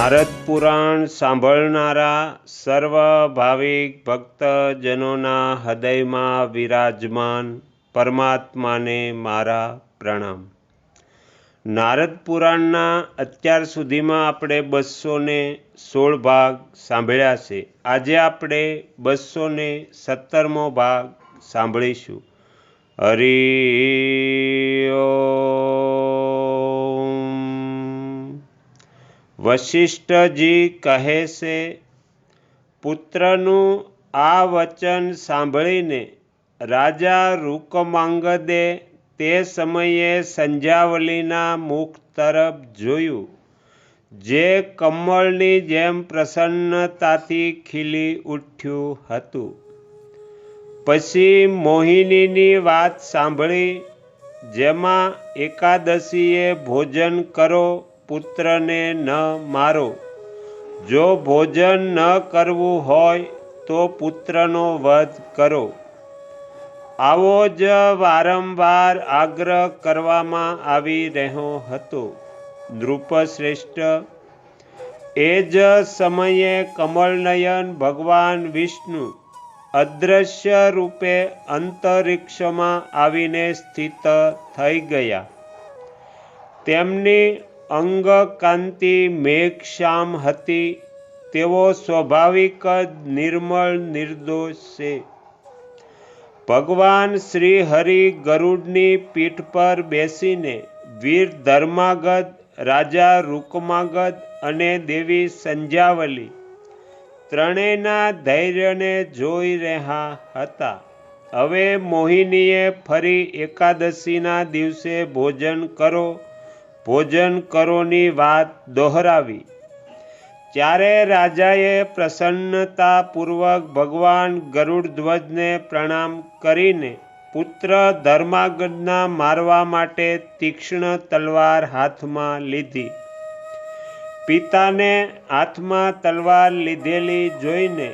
નારદ પુરાણ સાંભળનારા સર્વ ભાવિક ભક્તજનોના હૃદયમાં વિરાજમાન પરમાત્માને મારા પ્રણામ. નારદ પુરાણના અત્યાર સુધીમાં આપણે બસો ને સોળ ભાગ સાંભળ્યા છે. આજે આપણે બસો ને સત્તરમો ભાગ સાંભળીશું. હરિ વશિષ્ઠજી કહે છે, પુત્રનું આ વચન સાંભળીને રાજા રૂકમાંગદે તે સમયે સંજાવલીના મુખ તરફ જોયું, જે કમળની જેમ પ્રસન્નતાથી ખીલી ઉઠ્યું હતું. પછી મોહિનીની વાત સાંભળી, જેમાં એકાદશીએ ભોજન કરો પુત્રને ન મારો. જો ભોજન ન કરવું હોય, તો પુત્રનો વધ કરો. આવો જ વારંવાર આગ્રહ કરવામાં આવી રહ્યો હતો. નૃપશ્રેષ્ઠ, એ જ સમયે કમળનયન ભગવાન વિષ્ણુ અદૃશ્ય રૂપે અંતરિક્ષમાં આવીને સ્થિત થઈ ગયા. તેમની અંગ કાંતિ મેઘશ્યામ હતી. તેઓ સ્વાભાવિક જ નિર્મળ નિર્દોષ છે. ભગવાન શ્રી હરિ ગરુડની પીઠ પર બેસીને વીર ધર્માગત રાજા રૂકમાગત અને દેવી સંજાવલી ત્રણેયના ધૈર્યને જોઈ રહ્યા હતા. હવે મોહિનીએ ફરી એકાદશીના દિવસે ભોજન કરો. ભોજન કરોની વાત દોહરાવી. ત્યારે રાજાએ પ્રસન્નતાપૂર્વક ભગવાન ગરુડધ્વજને પ્રણામ કરીને પુત્ર ધર્માગદના મારવા માટે તીક્ષ્ણ તલવાર હાથમાં લીધી. પિતાને હાથમાં તલવાર લીધેલી જોઈને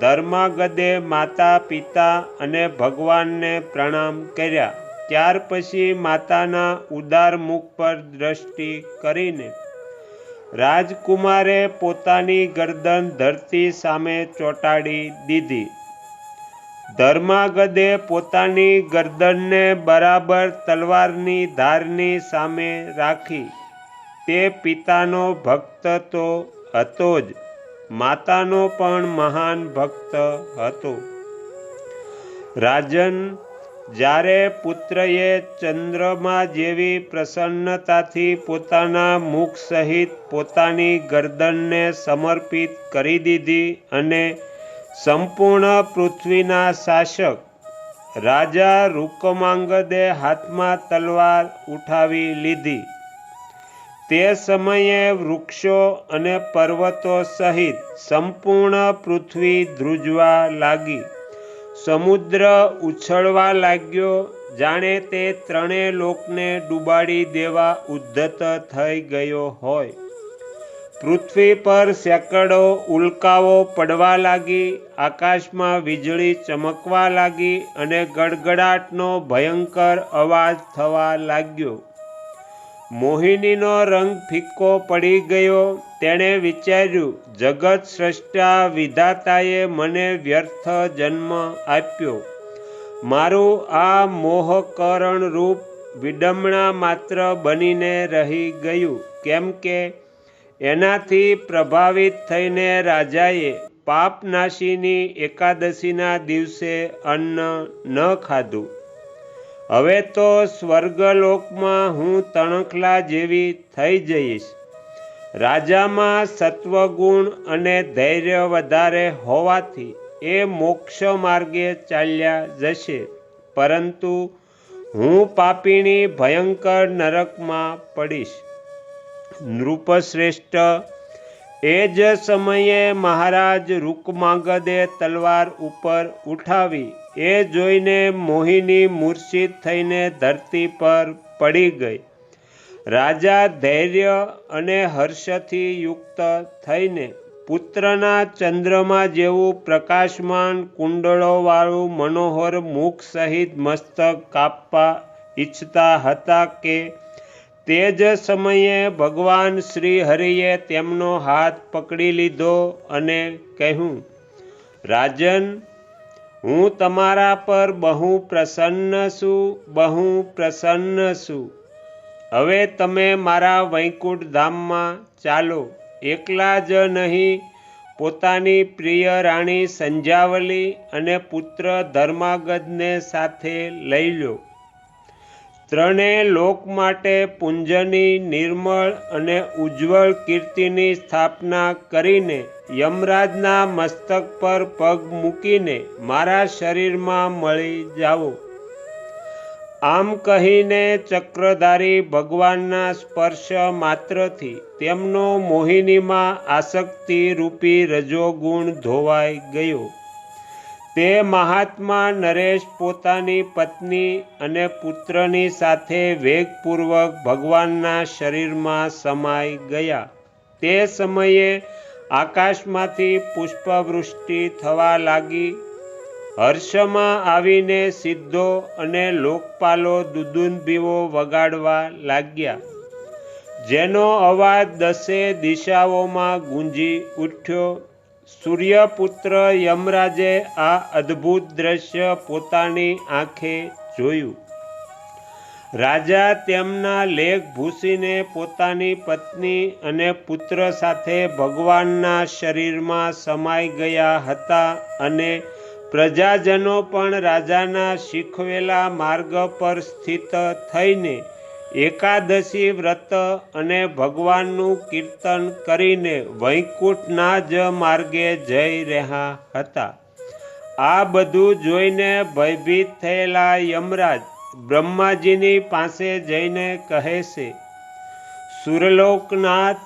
ધર્માગદે માતા પિતા અને ભગવાનને પ્રણામ કર્યા. ત્યાર પછી માતાના ઉદાર મુખ પર દ્રષ્ટિ કરીને રાજકુમારે પોતાની ગરદન ધરતી સામે ચોંટાડી દીધી. ધર્માગદે પોતાની ગરદનને બરાબર તલવારની ધારની સામે રાખી. તે પિતાનો ભક્ત તો હતો જ, માતાનો પણ મહાન ભક્ત હતો. રાજન જ્યારે પુત્રએ ચંદ્રમા જેવી પ્રસન્નતાથી પોતાના મુખ સહિત પોતાની ગરદનને સમર્પિત કરી દીધી અને સંપૂર્ણ પૃથ્વીના શાસક રાજા રૂકમાંગદે હાથમાં તલવાર ઉઠાવી લીધી. તે સમયે વૃક્ષો અને પર્વતો સહિત સંપૂર્ણ પૃથ્વી ધ્રુજવા લાગી. સમુદ્ર ઉછળવા લાગ્યો. જાણે તે ત્રણેય લોકને ડૂબાડી દેવા ઉદ્ધત થઈ ગયો હોય. પૃથ્વી પર સેંકડો ઉલ્કાઓ પડવા લાગી, આકાશમાં વીજળી ચમકવા લાગી અને ગડગડાટનો ભયંકર અવાજ થવા લાગ્યો. મોહિનીનો રંગ ફિક્કો પડી ગયો. તેણે વિચાર્યું, જગત સ્રષ્ટા વિધાતાએ મને વ્યર્થ જન્મ આપ્યો. મારું આ મોહકરણ રૂપ વિડમણા માત્ર બનીને રહી ગયું, કેમ કે એનાથી પ્રભાવિત થઈને રાજાએ પાપનાશીની એકાદશીના દિવસે અન્ન ન ખાધું. હવે તો સ્વર્ગલોકમાં હું તણખલા જેવી થઈ જઈશ. રાજામાં સત્વગુણ અને ધૈર્ય વધારે હોવાથી એ મોક્ષ માર્ગે ચાલ્યા જશે. પરંતુ હું પાપીણી ભયંકર નરકમાં પડીશ. નૃપશ્રેષ્ઠ, એ જ સમયે મહારાજ રૂકમાંગદે તલવાર ઉપર ઉઠાવી એ જોઈને મોહિની મૂર્છિત થઈને ધરતી પર પડી ગઈ. રાજા ધૈર્ય અને હર્ષથી યુક્ત થઈને પુત્રના ચંદ્રમા જેવું પ્રકાશમાન કુંડળોવાળું મનોહર મુખ સહિત મસ્તક કાપવા ઈચ્છતા હતા કે તે જ સમયે ભગવાન શ્રી હરિએ તેમનો હાથ પકડી લીધો અને કહ્યું, રાજન, હું તમારા પર બહુ પ્રસન્ન છું, બહુ પ્રસન્ન છું. હવે તમે મારા વૈકુંઠ ધામમાં ચાલો. એકલા જ નહીં, પોતાની પ્રિય રાણી સંજાવલી અને પુત્ર ધર્માગદને સાથે લઈ લો. ત્રણેય લોક માટે પુંજની નિર્મળ અને ઉજ્જવળ કીર્તિની સ્થાપના કરીને યમરાજના મસ્તક પર પગ મૂકીને મારા શરીરમાં મળી જાઓ. આમ કહીને ચક્રધારી ભગવાનના સ્પર્શ માત્રથી તેમનો મોહિનીમાં આસક્તિ રૂપી રજોગુણ ધોવાઈ ગયો. તે મહાત્મા નરેશ પોતાની પત્ની અને પુત્રની સાથે વેગપૂર્વક ભગવાનના શરીરમાં સમાઈ ગયા. તે સમયે આકાશમાંથી પુષ્પવૃષ્ટિ થવા લાગી. હર્ષમાં આવીને સિદ્ધો અને લોકપાલો દુદુંબીઓ વગાડવા લાગ્યા. જેનો અવાજ દસે દિશાઓમાં ગુંજી ઉઠ્યો. સૂર્યપુત્ર યમરાજે આ અદ્ભુત દ્રશ્ય પોતાની આંખે જોયું. રાજા તેમના લેખ ભૂસીને પોતાની પત્ની અને પુત્ર સાથે ભગવાનના શરીરમાં સમાઈ ગયા હતા અને પ્રજાજનો પણ રાજાના શીખવેલા માર્ગ પર સ્થિત થઈને એકાદશી વ્રત અને ભગવાનનું કીર્તન કરીને વૈકુંઠના જ માર્ગે જઈ રહ્યા હતા. આ બધું જોઈને ભયભીત થયેલા યમરાજ બ્રહ્માજીની પાસે જઈને કહે છે, સુરલોકનાથ,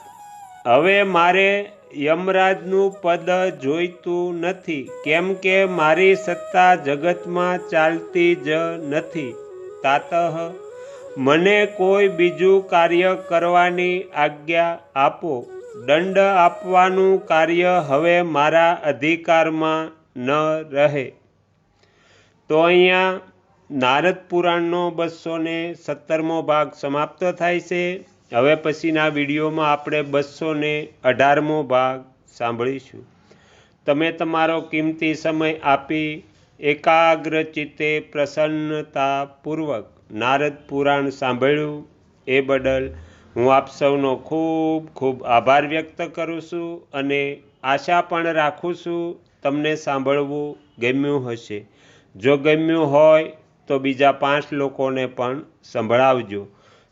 હવે મારે યમરાજનું પદ જોઈતું નથી. કેમ કે મારી સત્તા જગતમાં ચાલતી જ નથી. તાતઃ, મને કોઈ બીજું કાર્ય કરવાની આજ્ઞા આપો. દંડ આપવાનું કાર્ય હવે મારા અધિકારમાં ન રહે. તો અહીંયા નારદ પુરાણનો બસો ને સત્તરમો ભાગ સમાપ્ત થાય છે. હવે પછીના વિડીયોમાં આપણે બસો ને અઢારમો ભાગ સાંભળીશું. તમે તમારો કિંમતી સમય આપી એકાગ્ર ચિત્તે પ્રસન્નતાપૂર્વક નારદ પુરાણ સાંભળ્યું એ બદલ હું આપ સૌનો ખૂબ ખૂબ આભાર વ્યક્ત કરું છું અને આશા પણ રાખું છું તમને સાંભળવું ગમ્યું હશે. જો ગમ્યું હોય તો બીજા પાંચ લોકોને પણ સંભળાવજો.